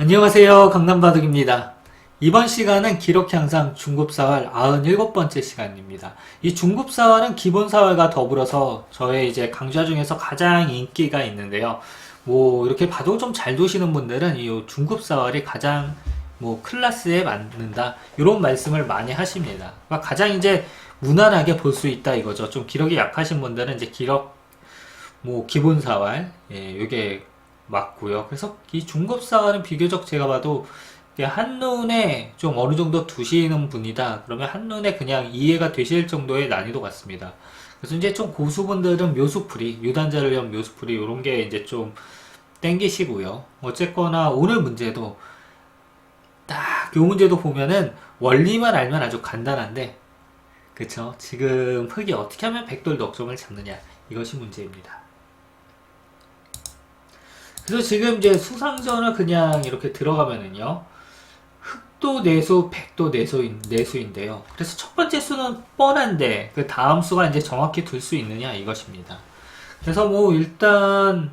안녕하세요. 강남바둑입니다. 이번 시간은 기록 향상 중급사활 97번째 시간입니다. 이 중급사활은 기본사활과 더불어서 저의 이제 강좌 중에서 가장 인기가 있는데요. 뭐 이렇게 바둑 좀잘 두시는 분들은 이 중급사활이 가장 뭐 클래스에 맞는다 이런 말씀을 많이 하십니다. 가장 이제 무난하게 볼 수 있다 이거죠. 좀 기록이 약하신 분들은 이제 기록 뭐 기본사활 예, 요게 맞고요. 그래서 이 중급사활은 비교적 제가 봐도 한눈에 좀 어느 정도 두시는 분이다. 그러면 한눈에 그냥 이해가 되실 정도의 난이도 같습니다. 그래서 이제 좀 고수분들은 묘수풀이, 유단자를 위한 묘수풀이 이런 게 이제 좀 땡기시고요. 어쨌거나 오늘 문제도 딱 요 문제도 보면은 원리만 알면 아주 간단한데 그쵸? 지금 흙이 어떻게 하면 백돌 넉점을 잡느냐 이것이 문제입니다. 그래서 지금 이제 수상전을 그냥 이렇게 들어가면은요. 흑도 내수, 백도 내수인, 내수인데요. 그래서 첫 번째 수는 뻔한데 그 다음 수가 이제 정확히 둘 수 있느냐 이것입니다. 그래서 뭐 일단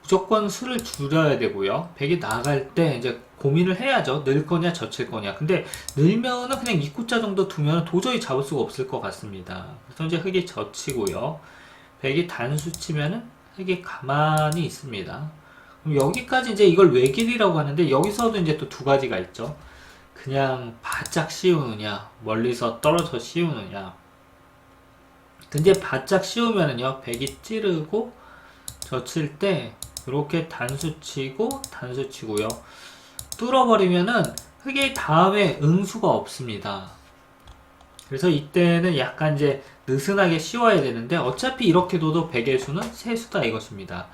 무조건 수를 줄여야 되고요. 백이 나갈 때 이제 고민을 해야죠. 늘 거냐 젖힐 거냐. 근데 늘면은 그냥 입구자 정도 두면 도저히 잡을 수가 없을 것 같습니다. 그래서 이제 흙이 젖히고요. 백이 단수 치면은 흙이 가만히 있습니다. 그럼 여기까지 이제 이걸 외길이라고 하는데 여기서도 이제 또 두 가지가 있죠. 그냥 바짝 씌우느냐, 멀리서 떨어져 씌우느냐. 근데 바짝 씌우면은요, 백이 찌르고 젖힐 때 이렇게 단수 치고 단수 치고요. 뚫어버리면은 흙의 다음에 응수가 없습니다. 그래서 이때는 약간 이제 느슨하게 씌워야 되는데 어차피 이렇게 둬도 백의 수는 세수다 이것입니다.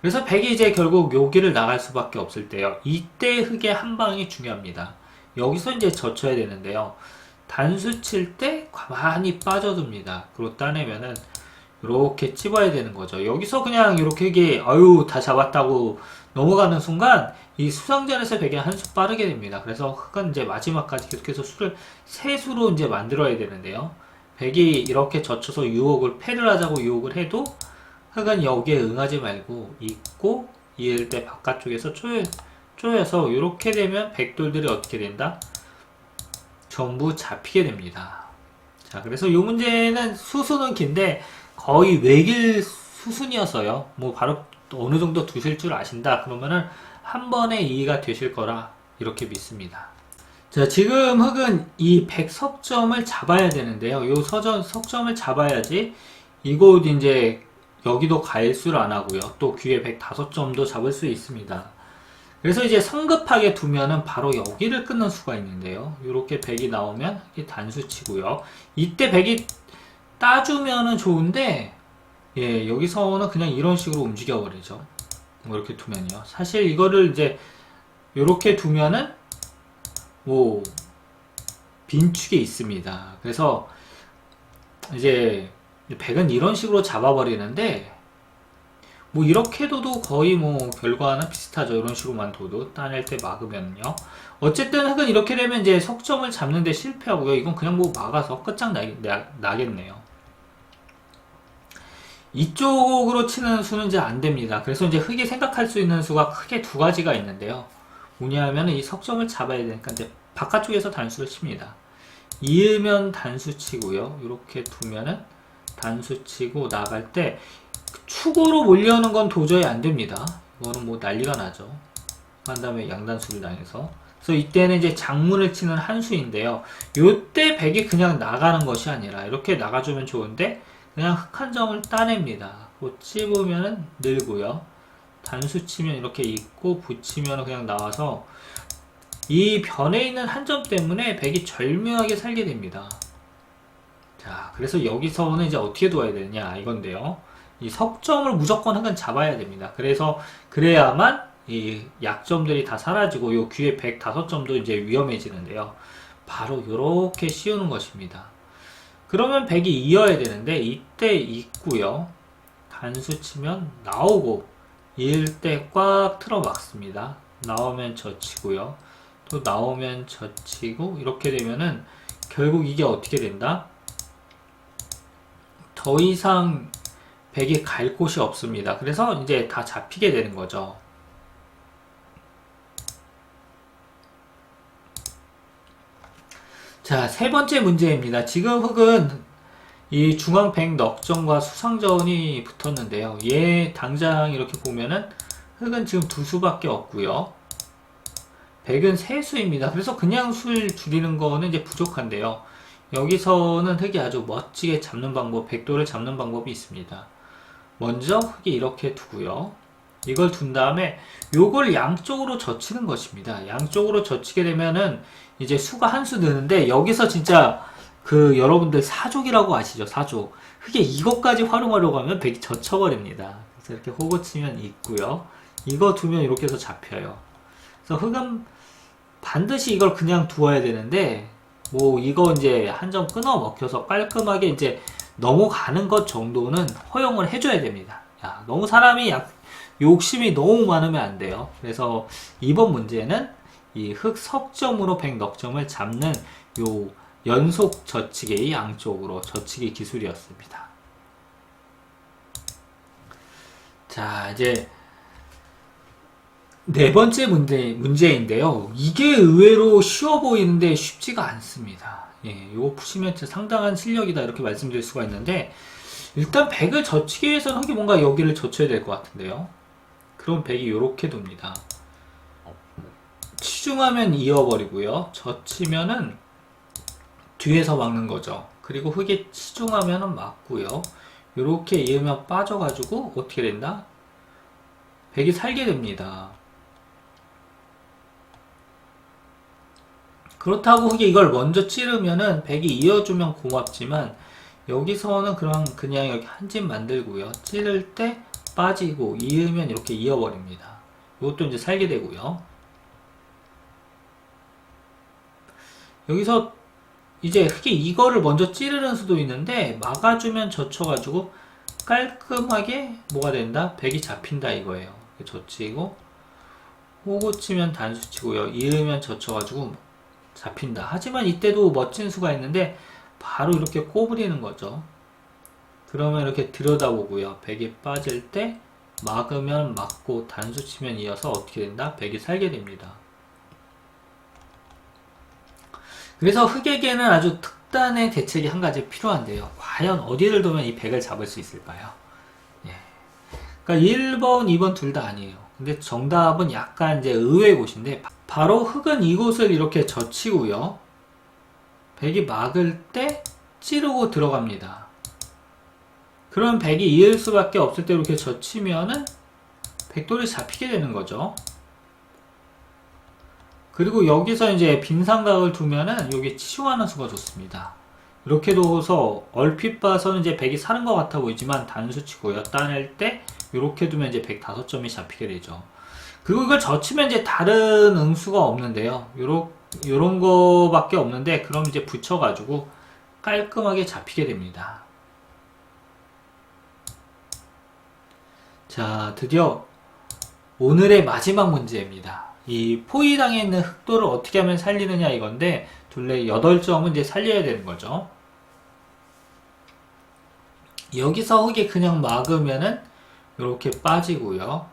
그래서 백이 이제 결국 여기를 나갈 수밖에 없을 때요. 이때 흙의 한 방이 중요합니다. 여기서 이제 젖혀야 되는데요. 단수 칠 때 가만히 빠져둡니다. 그리고 따내면은 이렇게 찝어야 되는 거죠. 여기서 그냥 이렇게 이게 아유 다 잡았다고 넘어가는 순간 이 수상전에서 백이 한 수 빠르게 됩니다. 그래서 흙은 이제 마지막까지 계속해서 수를 세 수로 이제 만들어야 되는데요. 백이 이렇게 젖혀서 유혹을 패를 하자고 유혹을 해도 흙은 여기에 응하지 말고 있고 이을 때 바깥쪽에서 쪼여, 쪼여서 이렇게 되면 백돌들이 어떻게 된다? 전부 잡히게 됩니다. 자, 그래서 이 문제는 수수는 긴데 거의 외길 수순이어서요. 뭐 바로 어느 정도 두실 줄 아신다. 그러면은 한 번에 이해가 되실 거라 이렇게 믿습니다. 자, 지금 흙은 이 100석점을 잡아야 되는데요. 이 서전 석점을 잡아야지 이곳 이제 여기도 가일수를 안 하고요. 또 귀에 105점도 잡을 수 있습니다. 그래서 이제 성급하게 두면은 바로 여기를 끊는 수가 있는데요. 이렇게 100이 나오면 이게 단수 치고요. 이때 100이 따주면은 좋은데 예, 여기서는 그냥 이런 식으로 움직여 버리죠. 뭐 이렇게 두면요. 사실 이거를 이제 이렇게 두면은 뭐 빈축이 있습니다. 그래서 이제 백은 이런 식으로 잡아버리는데 뭐 이렇게 둬도 거의 뭐 결과는 비슷하죠. 이런 식으로만 둬도 따낼 때 막으면요. 어쨌든 흙은 이렇게 되면 이제 석점을 잡는데 실패하고요. 이건 그냥 뭐 막아서 끝장 나, 나, 나겠네요. 이쪽으로 치는 수는 이제 안 됩니다. 그래서 이제 흙이 생각할 수 있는 수가 크게 두 가지가 있는데요. 뭐냐면 이 석점을 잡아야 되니까 이제 바깥쪽에서 단수를 칩니다. 이으면 단수 치고요. 이렇게 두면은 단수 치고 나갈 때 축으로 몰려오는 건 도저히 안 됩니다. 이거는 뭐 난리가 나죠. 한 다음에 양단수를 당해서. 그래서 이때는 이제 장문을 치는 한 수인데요. 요때 백이 그냥 나가는 것이 아니라 이렇게 나가주면 좋은데 그냥 흑 한 점을 따냅니다. 그 찝으면은 늘고요. 단수 치면 이렇게 있고 붙이면 그냥 나와서 이 변에 있는 한 점 때문에 백이 절묘하게 살게 됩니다. 자, 그래서 여기서는 이제 어떻게 둬야 되느냐 이건데요. 이 석점을 무조건 흙은 잡아야 됩니다. 그래서 그래야만 이 약점들이 다 사라지고 요 귀에 105점도 이제 위험해지는데요. 바로 이렇게 씌우는 것입니다. 그러면 100이 이어야 되는데 이때 있고요. 단수 치면 나오고 이을 때 꽉 틀어 막습니다. 나오면 젖히고요. 또 나오면 젖히고 이렇게 되면은 결국 이게 어떻게 된다? 더 이상 백이 갈 곳이 없습니다. 그래서 이제 다 잡히게 되는 거죠. 자, 세 번째 문제입니다. 지금 흙은 이 중앙백 넉전과 수상전이 붙었는데요. 얘 당장 이렇게 보면은 흙은 지금 두 수밖에 없고요. 백은 세 수입니다. 그래서 그냥 수를 줄이는 거는 이제 부족한데요. 여기서는 흙이 아주 멋지게 잡는 방법, 백도를 잡는 방법이 있습니다. 먼저 흙이 이렇게 두고요. 이걸 둔 다음에 요걸 양쪽으로 젖히는 것입니다. 양쪽으로 젖히게 되면은 이제 수가 한 수 느는데 여기서 진짜 그 여러분들 사족이라고 아시죠? 사족. 흙에 이것까지 활용하려고 하면 백이 젖혀버립니다. 그래서 이렇게 호구 치면 있고요. 이거 두면 이렇게 해서 잡혀요. 그래서 흙은 반드시 이걸 그냥 두어야 되는데 뭐 이거 이제 한 점 끊어 먹혀서 깔끔하게 이제 넘어가는 것 정도는 허용을 해줘야 됩니다. 야, 너무 사람이 약, 욕심이 너무 많으면 안 돼요. 그래서 이번 문제는 이흙 석점으로 백 넉점을 잡는 요 연속 젖히기 양쪽으로 젖히기 기술이었습니다. 자, 이제 네 번째 문제, 문제인데요. 이게 의외로 쉬워 보이는데 쉽지가 않습니다. 예, 이거 푸시면 상당한 실력이다 이렇게 말씀드릴 수가 있는데 일단 100을 젖히기 위해서는 흙이 뭔가 여기를 젖혀야 될 것 같은데요. 그럼 100이 이렇게 돕니다. 치중하면 이어버리고요. 젖히면은 뒤에서 막는 거죠. 그리고 흙에 치중하면은 막고요. 이렇게 이으면 빠져가지고 어떻게 된다? 100이 살게 됩니다. 그렇다고 이걸 먼저 찌르면은 100이 이어주면 고맙지만 여기서는 그냥 그냥 여기 한 집 만들고요. 찌를 때 빠지고 이으면 이렇게 이어버립니다. 이것도 이제 살게 되고요. 여기서 이제 흙이 이거를 먼저 찌르는 수도 있는데 막아주면 젖혀가지고 깔끔하게 뭐가 된다? 백이 잡힌다 이거예요. 젖히고 호구 치면 단수 치고요. 이으면 젖혀가지고 잡힌다. 하지만 이때도 멋진 수가 있는데 바로 이렇게 꼬부리는 거죠. 그러면 이렇게 들여다보고요. 백이 빠질 때 막으면 막고 단수 치면 이어서 어떻게 된다? 백이 살게 됩니다. 그래서 흙에게는 아주 특단의 대책이 한 가지 필요한데요. 과연 어디를 두면 이 백을 잡을 수 있을까요? 예. 그러니까 1번, 2번 둘 다 아니에요. 근데 정답은 약간 이제 의외의 곳인데 바로 흙은 이곳을 이렇게 젖히고요. 백이 막을 때 찌르고 들어갑니다. 그럼 백이 이을 수밖에 없을 때 이렇게 젖히면은 백돌이 잡히게 되는 거죠. 그리고 여기서 이제 빈 삼각을 두면은 여기 치중하는 수가 좋습니다. 이렇게 둬서 얼핏 봐서는 이제 백이 사는 것 같아 보이지만 단수치고요. 따낼 때 이렇게 두면 이제 105점이 잡히게 되죠. 그리고 이걸 젖히면 이제 다른 응수가 없는데요. 요런, 요런 거밖에 없는데, 그럼 이제 붙여가지고 깔끔하게 잡히게 됩니다. 자, 드디어 오늘의 마지막 문제입니다. 이 포위당에 있는 흑도를 어떻게 하면 살리느냐 이건데, 둘레 8점은 이제 살려야 되는 거죠. 여기서 흙이 그냥 막으면은 이렇게 빠지고요.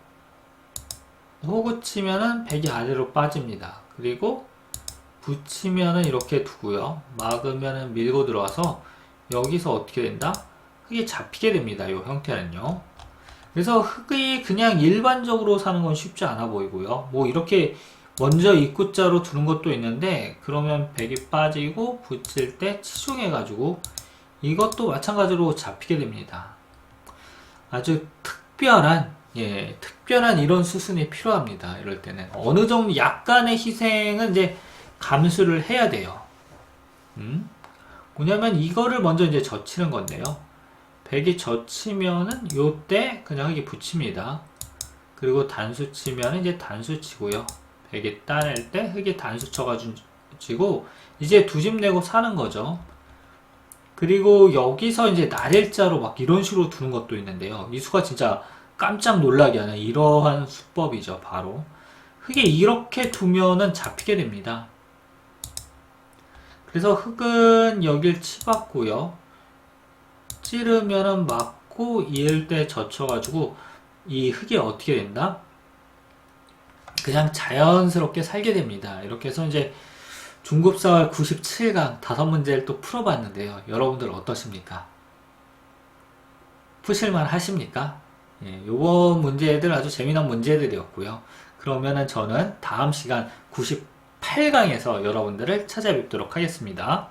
호구 치면은 백이 아래로 빠집니다. 그리고 붙이면은 이렇게 두고요. 막으면은 밀고 들어와서 여기서 어떻게 된다? 흙이 잡히게 됩니다. 이 형태는요. 그래서 흙이 그냥 일반적으로 사는 건 쉽지 않아 보이고요. 뭐 이렇게 먼저 입구자로 두는 것도 있는데 그러면 백이 빠지고 붙일 때 치중해가지고 이것도 마찬가지로 잡히게 됩니다. 아주 특별한 예, 특별한 이런 수순이 필요합니다. 이럴 때는 어느 정도 약간의 희생은 이제 감수를 해야 돼요. 음? 뭐냐면 이거를 먼저 이제 젖히는 건데요. 백이 젖히면은 요때 그냥 흙이 붙입니다. 그리고 단수 치면 이제 단수 치고요. 백이 따낼 때 흙이 단수 쳐가지고 이제 두 집 내고 사는 거죠. 그리고 여기서 이제 날일자로 막 이런 식으로 두는 것도 있는데요. 이 수가 진짜 깜짝 놀라게 하는 이러한 수법이죠, 바로. 흙에 이렇게 두면은 잡히게 됩니다. 그래서 흙은 여길 치봤고요. 찌르면은 맞고 이을 때 젖혀가지고 이 흙이 어떻게 된다? 그냥 자연스럽게 살게 됩니다. 이렇게 해서 이제 중급사월 97강 다섯 문제를 또 풀어봤는데요. 여러분들 어떠십니까? 푸실만 하십니까? 예, 요번 문제들 아주 재미난 문제들이었고요. 그러면은 저는 다음 시간 98강에서 여러분들을 찾아뵙도록 하겠습니다.